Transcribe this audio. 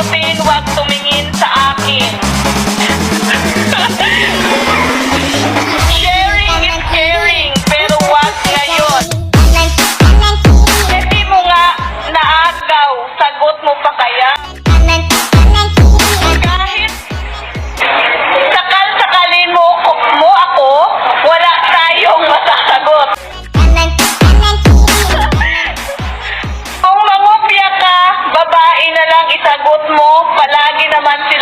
sagutin, huwag tumingin sa akin. panty